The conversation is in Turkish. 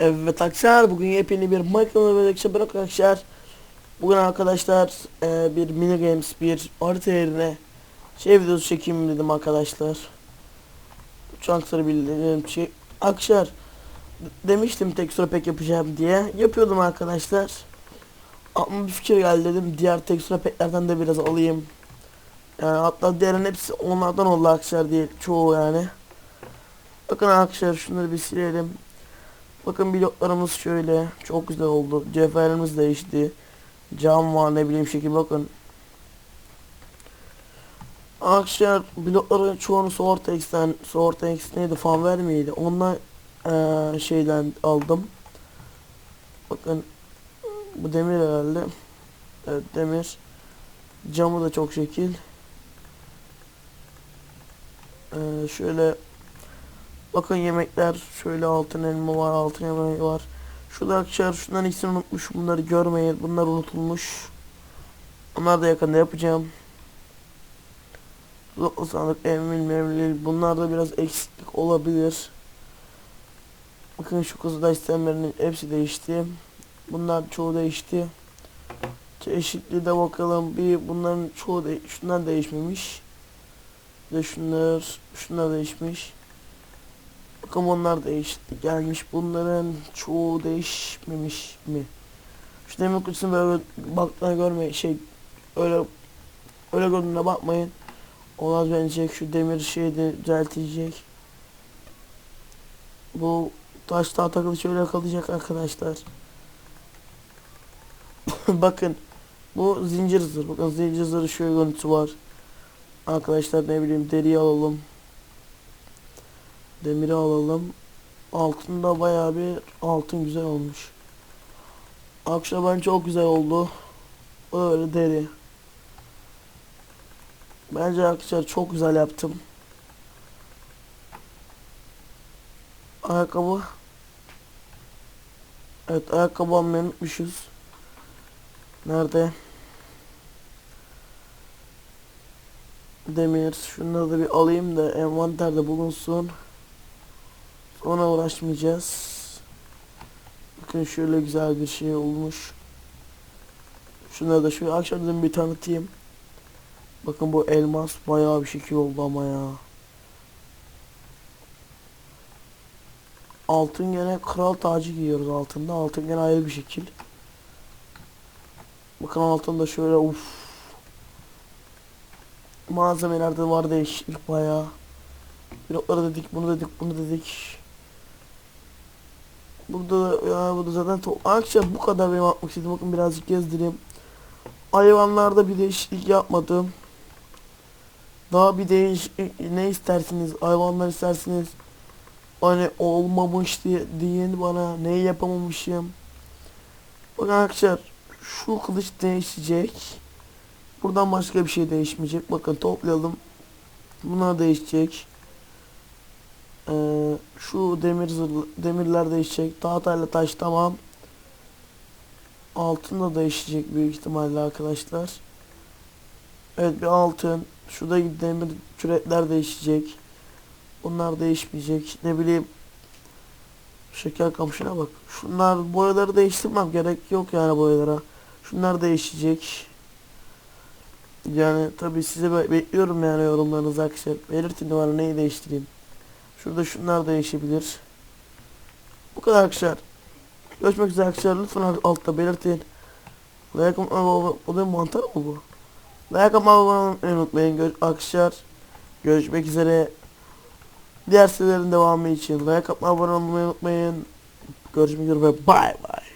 Evet arkadaşlar bugün yepyeni bir Minecraft'la birlikte ben arkadaşlar. Bugün arkadaşlar e, bir mini games bir harita yerine şey videosu çekeyim dedim arkadaşlar. Uçakları bildiğim şey Arkadaşlar demiştim tekstür pek yapacağım diye. Yapıyordum arkadaşlar. Ama bir fikir geldi dedim diğer tekstür peklerden de biraz alayım. Yani hatta diğerin hepsi onlardan oldu arkadaşlar diye çoğu yani. Bakın arkadaşlar şunları bir silelim Bakın bloklarımız şöyle. Çok güzel oldu. Cevherimiz değişti. Cam var ne bileyim şekil bakın. Arkadaşlar blokların çoğunu Sortex'ten Sortex neydi fan vermeydi. Ondan eee, şeyden aldım. Bakın bu demir herhalde. Evet demir. Camı da çok şekil. Eee, şöyle Bakın yemekler şöyle altın elma var, altın yemeği var. Şurada arkadaşlar şunların ikisini unutmuş. Bunları görmeyin. Bunlar unutulmuş. Onları da yakında yapacağım. Zotlu sandık, emil, memil. Bunlar da biraz eksiklik olabilir. Bakın şu kızıldaş sistemlerinin hepsi değişti. Bunlar çoğu değişti. Çeşitli de bakalım. Bir bunların çoğu de şunlar değişmemiş. Bir de şunlar, şunlar değişmiş. Bakın onlar değişti gelmiş. Bunların çoğu değişmemiş mi? Şu kutusunu böyle baktığına görmeyin. Şey öyle öyle gördüğüne bakmayın. Olaz bence şu demir şeyi de düzeltecek. Bu taş daha takılı şöyle kalacak arkadaşlar. Bakın bu zincir zırh. Bakın zincir zırhı şöyle görüntüsü var. Arkadaşlar ne bileyim deriyi alalım. Demiri alalım. Altında bayağı bir altın güzel olmuş. Akşam ben çok güzel oldu. Öyle deri. Bence arkadaşlar çok güzel yaptım. Ayakkabı. Evet ayakkabı almayı unutmuşuz. Nerede? Demir. Şunları da bir alayım da envanterde bulunsun. Ona uğraşmayacağız. Bakın şöyle güzel bir şey olmuş. Şunları da şöyle akşam dedim bir tanıtayım. Bakın bu elmas bayağı bir şekil oldu ama ya. Altın gene kral tacı giyiyoruz altında. Altın gene ayrı bir şekil. Bakın altında şöyle uf. Malzemelerde var değişiklik bayağı. Blokları dedik, bunu dedik, bunu dedik. Burada da ya burada zaten Arkadaşlar bu kadar benim atmak istedim. Bakın birazcık gezdireyim. Hayvanlarda bir değişiklik yapmadım. Daha bir değiş ne istersiniz? Hayvanlar istersiniz. Hani olmamış diye deyin bana neyi yapamamışım. Bakın arkadaşlar şu kılıç değişecek. Buradan başka bir şey değişmeyecek. Bakın toplayalım. Bunlar değişecek. Ee, şu demir demirler değişecek. Tahtayla taş tamam. Altın da değişecek büyük ihtimalle arkadaşlar. Evet bir altın. Şurada demir kürekler değişecek. Bunlar değişmeyecek. Ne bileyim. Şeker kamışına bak. Şunlar boyaları değiştirmem gerek yok yani boyalara. Şunlar değişecek. Yani tabi size be- bekliyorum yani yorumlarınızı arkadaşlar. Belirtin bana neyi değiştireyim. Şurada şunlar değişebilir. Bu kadar arkadaşlar. Görüşmek üzere arkadaşlar. Lütfen altta belirtin. Like atmayı bu da mantar mı bu? Like atmayı unutmayın Gör arkadaşlar. Görüşmek üzere. Diğer serilerin devamı için like abone olmayı unutmayın. Görüşmek üzere ve bay bay.